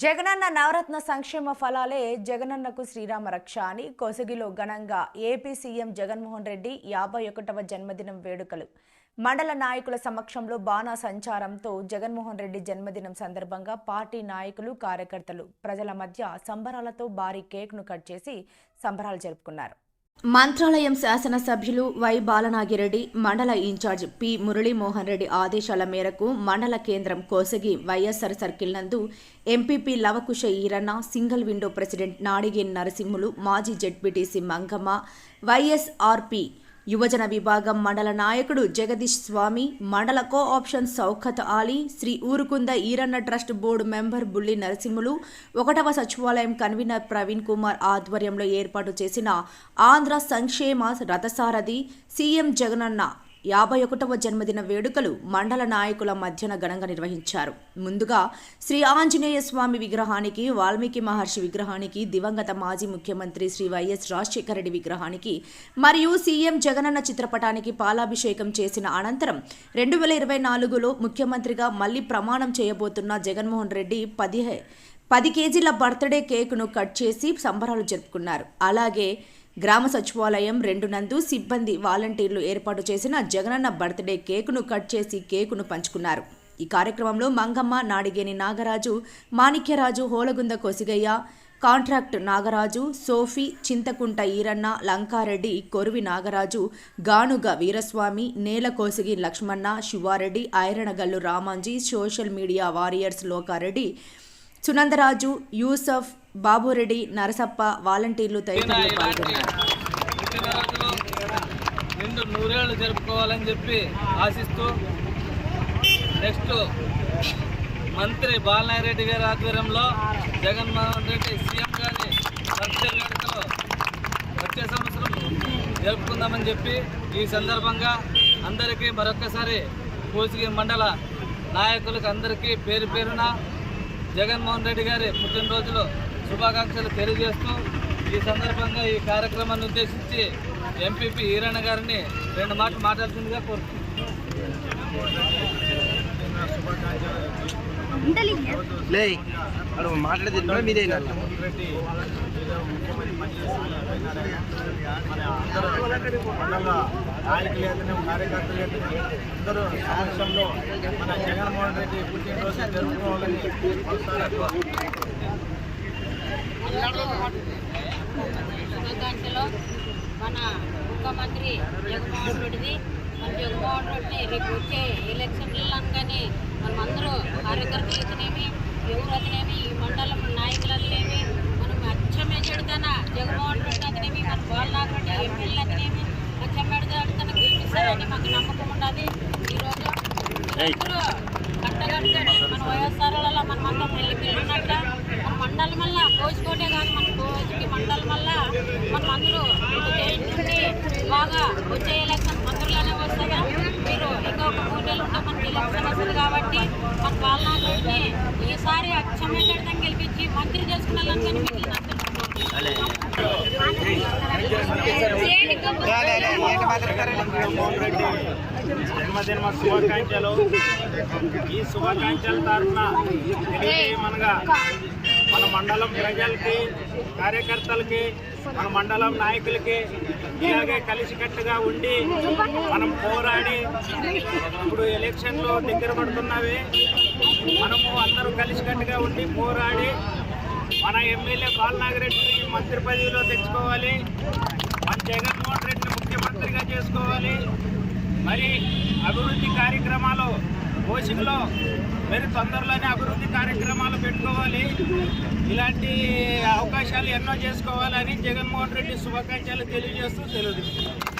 జగనన్న నవరత్న సంక్షేమ ఫలాలే జగనన్నకు శ్రీరామ రక్ష అని కొసగిలో ఘనంగా ఏపీ సీఎం జగన్మోహన్ రెడ్డి యాభై ఒకటవ జన్మదినం వేడుకలు. మండల నాయకుల సమక్షంలో బాణా సంచారంతో జగన్మోహన్ రెడ్డి జన్మదినం సందర్భంగా పార్టీ నాయకులు కార్యకర్తలు ప్రజల మధ్య సంబరాలతో భారీ కేక్ను కట్ చేసి సంబరాలు జరుపుకున్నారు. మంత్రాలయం శాసనసభ్యులు వై బాలనాగిరెడ్డి మండల ఇన్ఛార్జ్ పి మురళీమోహన్ రెడ్డి ఆదేశాల మేరకు మండల కేంద్రం కోసగి వైఎస్ఆర్ సర్కిల్ నందు MPP Lavakusa Eeranna single window president Nadigeni Narasimhulu మాజీ జెడ్పీటీసీ మంగమ్మ వైఎస్ఆర్పి యువజన విభాగం మండల నాయకుడు Jagadish Swamy mandal co option Shaukat Ali Sri Urukunda Eeranna trust board member Bulli Narasimhulu ఒకటవ సచివాలయం కన్వీనర్ ప్రవీణ్ కుమార్ ఆధ్వర్యంలో ఏర్పాటు చేసిన ఆంధ్ర సంక్షేమ రథసారథి సీఎం జగనన్న యాభై ఒకటవ జన్మదిన వేడుకలు మండల నాయకుల మధ్యన ఘనంగా నిర్వహించారు. ముందుగా శ్రీ ఆంజనేయ స్వామి విగ్రహానికి వాల్మీకి మహర్షి విగ్రహానికి దివంగత మాజీ ముఖ్యమంత్రి శ్రీ వైఎస్ రాజశేఖర రెడ్డి విగ్రహానికి మరియు సీఎం జగనన్న చిత్రపటానికి పాలాభిషేకం చేసిన అనంతరం రెండు వేల ఇరవై నాలుగులో ముఖ్యమంత్రిగా మళ్ళీ ప్రమాణం చేయబోతున్న జగన్మోహన్ రెడ్డి పదిహే పది కేజీల బర్త్డే కేకును కట్ చేసి సంబరాలు జరుపుకున్నారు. అలాగే గ్రామ సచివాలయం రెండు నందు సిబ్బంది వాలంటీర్లు ఏర్పాటు చేసిన జగనన్న బర్త్డే కేకును కట్ చేసి కేకును పంచుకున్నారు. ఈ కార్యక్రమంలో Mangamma Nadigeni Nagaraju Manikyaraju Holagunda Kosigayya contract Nagaraju Sofi Chintakunta Eeranna Lankareddy Koruvi Nagaraju Ganuga Veeraswamy Nela Kosigi Lakshmana Sivareddy Iranagallu Ramanji social media warriors Lokareddy Sunandaraju Yusuf Babureddy Narasappa వాలంటీర్లు తదితరులు పాల్గొన్నారు. నూరేళ్ళు జరుపుకోవాలని చెప్పి ఆశిస్తూ నెక్స్ట్ మంత్రి బాలనారెడ్డి గారి ఆధ్వర్యంలో జగన్మోహన్ రెడ్డి సీఎం గారి బర్త్డే వేడుకలు వచ్చే సంవత్సరం జరుపుకుందామని చెప్పి ఈ సందర్భంగా అందరికీ మరొక్కసారి కోసిగి మండల నాయకులకు అందరికీ పేరు పేరున జగన్మోహన్ రెడ్డి గారి పుట్టినరోజులు శుభాకాంక్షలు తెలియజేస్తూ ఈ సందర్భంగా ఈ కార్యక్రమాన్ని ఉద్దేశించి ఎంపీపీ ఈరణ గారిని రెండు మాటలు మాట్లాడుతుందిగా కోరుతున్నాను. మాట్లాడేది మీదే నాయకులు అయితేనే కార్యకర్తలు అయితేనే అందరూ మన జగన్మోహన్ రెడ్డి పుట్టినరోజు జరుపుకోవాలని శుభాకాంక్షలు మన ముఖ్యమంత్రి జగన్మోహన్ రెడ్డిది. మన జగన్మోహన్ రెడ్డిని రేపు వచ్చే ఎలక్షన్లలో కానీ మనం అందరూ కార్యకర్తలు అయితేనేమి ఎవరు అయితేనేమి ఈ మండలం నాయకులు అయితేనేమి మనం అచ్చమెచ్చడితన జగన్మోహన్ రెడ్డి అయితేనేమి మన బాలనాథ్ రెడ్డి ఎమ్మెల్యే అయితేనేమి అచ్చమెడతన గెలిపిస్తారని మాకు నమ్మకం ఉన్నది ఈరోజు మీరందరూ కట్టగట్టుకొని మన వైఎస్ఆర్లలో మనం అందరం పెళ్ళి పిల్లన్నట్ల మన మండలం వల్ల కోసుకోటే కాదు మన కోసికి మండలం వల్ల మనం జైన్ నుండి బాగా వచ్చే ఎలక్షన్ మంత్రులనే వస్తుందా మీరు ఇంకా ఒక మూడు నెలలు ఉంటే మనకి ఎలక్షన్ వస్తుంది కాబట్టి మన పాలనాథుడిని ఈసారి అచ్చమెట్టడం గెలిపించి మంత్రి చేసుకున్నాలని కానీ జన్మదిన శుభాకాంక్షలు. ఈ శుభాకాంక్షల తరఫున తెలియజేయమనగా మన మండలం ప్రజలకి కార్యకర్తలకి మన మండలం నాయకులకి ఇలాగే కలిసికట్టుగా ఉండి మనం పోరాడి ఇప్పుడు ఎలక్షన్లో దగ్గర పడుతున్నవి. మనము అందరూ కలిసికట్టుగా ఉండి పోరాడి మన ఎమ్మెల్యే బాలనాగిరెడ్డిని మంత్రి పదవిలో తెచ్చుకోవాలి. మన జగన్మోహన్ రెడ్డిని ముఖ్యమంత్రిగా చేసుకోవాలి. మరి అభివృద్ధి కార్యక్రమాలు కోచింగ్లో మరి తొందరలోనే అభివృద్ధి కార్యక్రమాలు పెట్టుకోవాలి. ఇలాంటి అవకాశాలు ఎన్నో చేసుకోవాలని జగన్మోహన్ రెడ్డి శుభాకాంక్షలు తెలియజేస్తూ తెలియజేస్తున్నారు